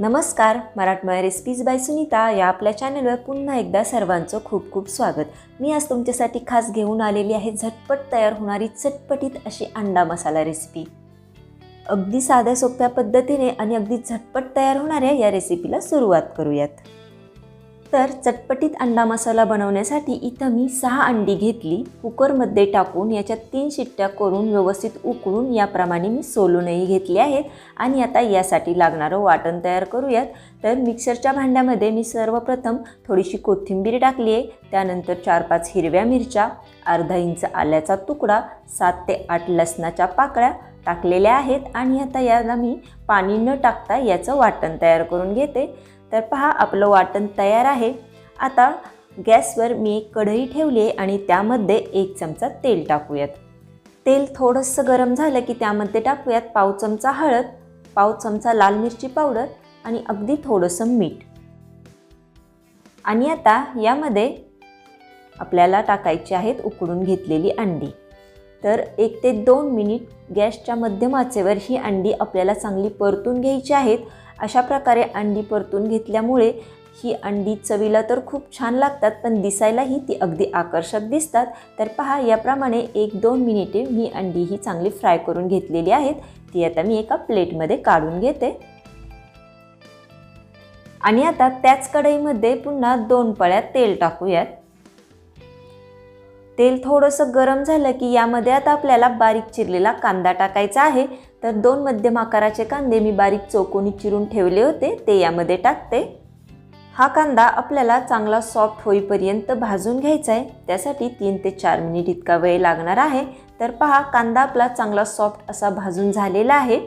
नमस्कार मराठमोळ्या recipes bye Sunita या आपल्या चॅनलवर पुन्हा एकदा सर्वांचं खूप खूप स्वागत. मी आज तुमच्यासाठी खास घेऊन आलेली आहे झटपट तयार होणारी चटपटीत अशी अंडा मसाला रेसिपी अगदी साध्या सोप्या पद्धतीने आणि अगदी झटपट तयार होणाऱ्या या रेसिपीला सुरुवात करूयात. तर चटपटीत अंडा मसाला बनवण्यासाठी इथं मी सहा अंडी घेतली. कुकरमध्ये टाकून याच्यात तीन शिट्ट्या करून व्यवस्थित उकळून याप्रमाणे मी सोलूनही घेतले आहेत. आणि आता यासाठी लागणारं वाटण तयार करूयात. तर मिक्सरच्या भांड्यामध्ये मी सर्वप्रथम थोडीशी कोथिंबीर टाकली आहे. त्यानंतर चार पाच हिरव्या मिरच्या अर्धा इंच आल्याचा तुकडा सात ते आठ लसणाच्या पाकळ्या टाकलेल्या आहेत. आणि आता याला मी पाणी न टाकता याचं वाटण तयार करून घेते. तर पहा आपलं वाटण तयार आहे. आता गॅसवर मी एक कढई ठेवली आहे आणि त्यामध्ये एक चमचा तेल टाकूयात. तेल थोडंसं गरम झालं की त्यामध्ये टाकूयात पाव चमचा हळद पाव चमचा लाल मिरची पावडर आणि अगदी थोडंसं मीठ. आणि आता यामध्ये आपल्याला टाकायची आहेत उकडून घेतलेली अंडी. तर एक ते दोन मिनिट गॅसच्या मध्यम आचेवर ही अंडी आपल्याला चांगली परतून घ्यायची आहेत. अशा प्रकारे अंडी परतून घेतल्यामुळे ही अंडी चवीला तर खूप छान लागतात पण दिसायलाही ती अगदी आकर्षक दिसतात. तर पहा याप्रमाणे एक दोन मिनिटे मी अंडी ही चांगली फ्राय करून घेतलेली आहेत. ती आता मी एका प्लेटमध्ये काढून घेते. आणि आता त्याच कढईमध्ये पुन्हा दोन पळ्या तेल टाकूयात. तेल थोडंसं गरम झालं की यामध्ये आता आपल्याला बारीक चिरलेला कांदा टाकायचा आहे. तर दोन मध्यम आकाराचे कांदे मी बारीक चौकोनी चिरून ठेवले होते. ते यामध्ये टाकते. हा कांदा आपल्याला चांगला सॉफ्ट होईपर्यंत भाजून घ्यायचा आहे. त्यासाठी तीन ते चार मिनिट इतका वेळ लागणार आहे. तर पहा कांदा आपला चांगला सॉफ्ट असा भाजून झालेला आहे.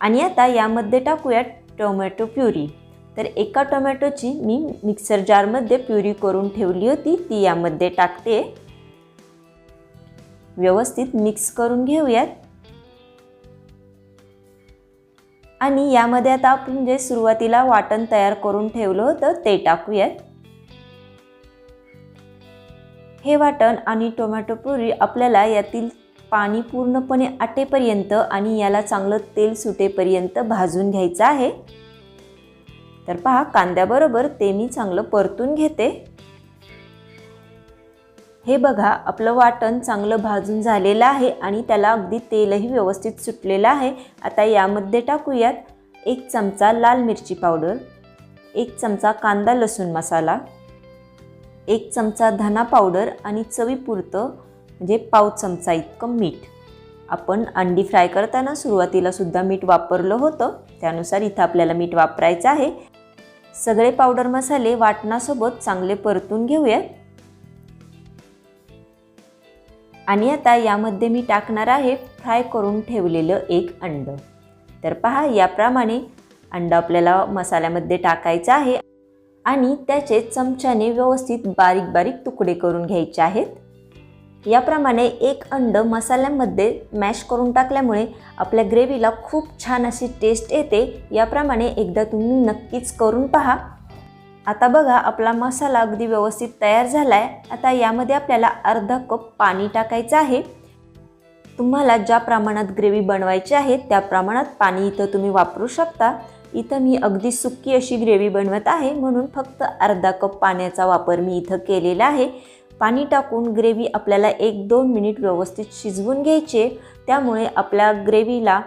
आणि आता यामध्ये टाकूया टोमॅटो प्युरी. तर एका टोमॅटोची मी मिक्सर जारमध्ये प्युरी करून ठेवली होती. ती यामध्ये टाकते. व्यवस्थित मिक्स करून घेऊयात. आणि यामध्ये आता आपण जे सुरुवातीला वाटण तयार करून ठेवलं होतं ते टाकूयात. हे वाटण आणि टोमॅटो पुरी आपल्याला यातील पाणी पूर्णपणे आटेपर्यंत आणि याला चांगलं तेल सुटेपर्यंत भाजून घ्यायचं आहे. तर पहा कांद्याबरोबर ते मी चांगलं परतून घेते. हे बघा आपलं वाटण चांगलं भाजून झालेलं आहे आणि त्याला अगदी तेलही व्यवस्थित सुटलेलं आहे. आता यामध्ये टाकूयात एक चमचा लाल मिरची पावडर एक चमचा कांदा लसूण मसाला एक चमचा धना पावडर आणि चवीपुरतं म्हणजे पाव चमचा इतकं मीठ. आपण अंडी फ्राय करताना सुरुवातीला सुद्धा मीठ वापरलं होतं. त्यानुसार इथं आपल्याला मीठ वापरायचं आहे. सगळे पावडर मसाले वाटणासोबत चांगले परतून घेऊयात. आणि आता यामध्ये मी टाकणार आहे फ्राय करून ठेवलेलं एक अंड. तर पहा याप्रमाणे अंड आपल्याला मसाल्यामध्ये टाकायचं आहे आणि त्याचे चमच्याने व्यवस्थित बारीक बारीक तुकडे करून घ्यायचे आहेत. याप्रमाणे एक अंड मसाल्यामध्ये मॅश करून टाकल्यामुळे आपल्या ग्रेव्हीला खूप छान अशी टेस्ट येते. याप्रमाणे एकदा तुम्ही नक्कीच करून पहा. आता बघा आपला मसाला अगदी व्यवस्थित तयार झाला आहे आता यामध्ये आपल्याला अर्धा कप पाणी टाकायचं आहे. तुम्हाला ज्या प्रमाणात ग्रेव्ही बनवायची आहे त्या प्रमाणात पाणी इथं तुम्ही वापरू शकता. इथं मी अगदी सुक्की अशी ग्रेव्ही बनवत आहे म्हणून फक्त अर्धा कप पाण्याचा वापर मी इथं केलेला आहे. पाणी टाकून ग्रेव्ही आपल्याला एक दोन मिनिट व्यवस्थित शिजवून घ्यायचे त्यामुळे आपल्या ग्रेव्हीला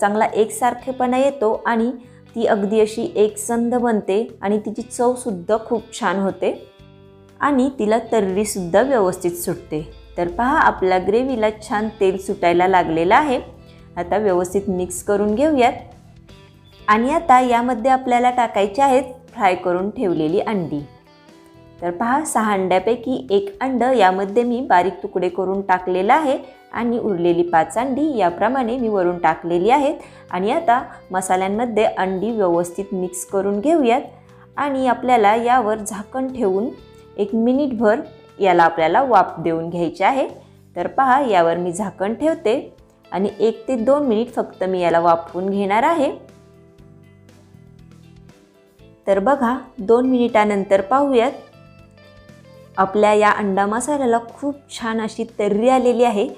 चांगला एकसारखेपणा येतो आणि ती अगदी अशी एकसंध बनते आणि तिची चवसुद्धा खूप छान होते. आणि तिला तर्रीसुद्धा व्यवस्थित सुटते. तर पहा आपल्या ग्रेव्हीला छान तेल सुटायला लागलेलं आहे. आता व्यवस्थित मिक्स करून घेऊयात. आणि आता यामध्ये आपल्याला टाकायचे आहेत फ्राय करून ठेवलेली अंडी. तर पहा सहा अंड्यापैकी एक अंड यामध्ये मी बारीक तुकडे करून टाकलेलं आहे. आणि उरलेली पाच अंडी याप्रमाणे मी वरून टाकलेली आहेत. आणि आता मसाल्यांमध्ये अंडी व्यवस्थित मिक्स करून घेऊयात. आणि आपल्याला यावर झाकण ठेवून एक मिनिटभर याला आपल्याला वाफ देऊन घ्यायचे आहे. तर पहा यावर मी झाकण ठेवते. आणि एक ते दोन मिनिट फक्त मी याला वाफवून घेणार आहे. तर बघा दोन मिनिटानंतर पाहूयात. आपल्या या अंडा मसाल्याला खूप छान अशी तर्री आलेली आहे.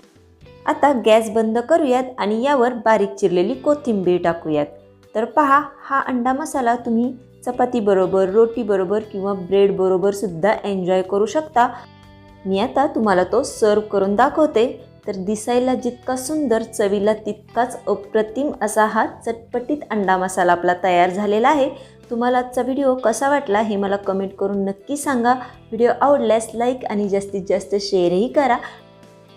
आता गॅस बंद करूयात आणि यावर बारीक चिरलेली कोथिंबीर टाकूयात. तर पहा हा अंडा मसाला तुम्ही चपातीबरोबर रोटीबरोबर किंवा ब्रेडबरोबर सुद्धा एन्जॉय करू शकता. मी आता तुम्हाला तो सर्व करून दाखवते. तर दिसायला जितका सुंदर चवीला तितकाच अप्रतिम असा हा चटपटीत अंडा मसाला आपला तयार झालेला आहे. तुम्हाला आजचा व्हिडिओ कसा वाटला हे मला कमेंट करून नक्की सांगा. व्हिडिओ आवडल्यास लाईक आणि जास्तीत जास्त शेअरही करा.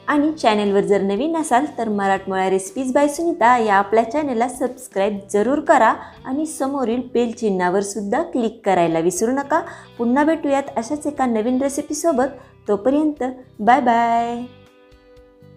आणि चॅनेलवर जर नवीन असाल तर मराठमोळ्या रेसिपीज बाय सुनीता या आपल्या चॅनेलला सबस्क्राईब जरूर करा आणि समोरील बेल चिन्हावर सुद्धा क्लिक करायला विसरू नका. पुन्हा भेटूयात अशाच एका नवीन रेसिपीसोबत तोपर्यंत बाय बाय